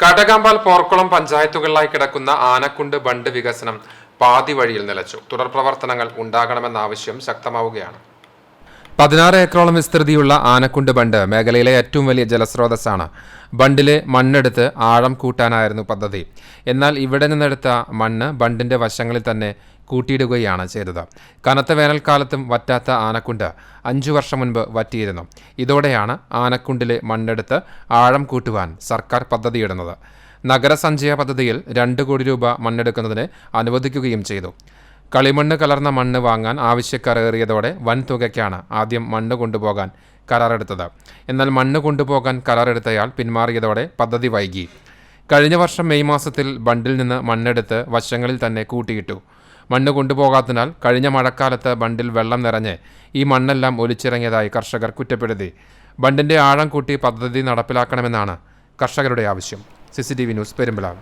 കാട്ടകാമ്പാൽ പോർക്കുളം പഞ്ചായത്തുകളിലായി കിടക്കുന്ന ആനക്കുണ്ട് ബണ്ട് വികസനം പാതി വഴിയിൽ നിലച്ചു. തുടർ പ്രവർത്തനങ്ങൾ ഉണ്ടാകണമെന്ന ആവശ്യം ശക്തമാവുകയാണ്. പതിനാറ് ഏക്കറോളം വിസ്തൃതിയുള്ള ആനക്കുണ്ട് ബണ്ട് മേഖലയിലെ ഏറ്റവും വലിയ ജലസ്രോതസ്സാണ്. ബണ്ടിലെ മണ്ണെടുത്ത് ആഴം കൂട്ടാനായിരുന്നു പദ്ധതി. എന്നാൽ ഇവിടെ നിന്നെടുത്ത മണ്ണ് ബണ്ടിന്റെ വശങ്ങളിൽ തന്നെ കൂട്ടിയിടുകയാണ് ചെയ്തത്. കനത്ത വേനൽക്കാലത്തും വറ്റാത്ത ആനക്കുണ്ട് അഞ്ചു വർഷം മുൻപ് വറ്റിയിരുന്നു. ഇതോടെയാണ് ആനക്കുണ്ടിലെ മണ്ണെടുത്ത് ആഴം കൂട്ടുവാൻ സർക്കാർ പദ്ധതിയിടുന്നത്. നഗരസഞ്ചയ പദ്ധതിയിൽ രണ്ട് കോടി രൂപ മണ്ണെടുക്കുന്നതിന് അനുവദിക്കുകയും ചെയ്തു. കളിമണ്ണ് കലർന്ന മണ്ണ് വാങ്ങാൻ ആവശ്യക്കാർ ഏറിയതോടെ വൻ തുകയ്ക്കാണ് ആദ്യം മണ്ണ് കൊണ്ടുപോകാൻ കരാറെടുത്തത്. എന്നാൽ മണ്ണ് കൊണ്ടുപോകാൻ കരാറെടുത്തയാൾ പിന്മാറിയതോടെ പദ്ധതി വൈകി. കഴിഞ്ഞ വർഷം മെയ് മാസത്തിൽ ബണ്ടിൽ നിന്ന് മണ്ണെടുത്ത് വശങ്ങളിൽ തന്നെ കൂട്ടിയിട്ടു. മണ്ണ് കൊണ്ടുപോകാത്തതിനാൽ കഴിഞ്ഞ മഴക്കാലത്ത് ബണ്ടിൽ വെള്ളം നിറഞ്ഞ് ഈ മണ്ണെല്ലാം ഒലിച്ചിറങ്ങിയതായി കർഷകർ കുറ്റപ്പെടുത്തി. ബണ്ടിന്റെ ആഴം കൂട്ടി പദ്ധതി നടപ്പിലാക്കണമെന്നാണ് കർഷകരുടെ ആവശ്യം. CCTV news Perumpilavu.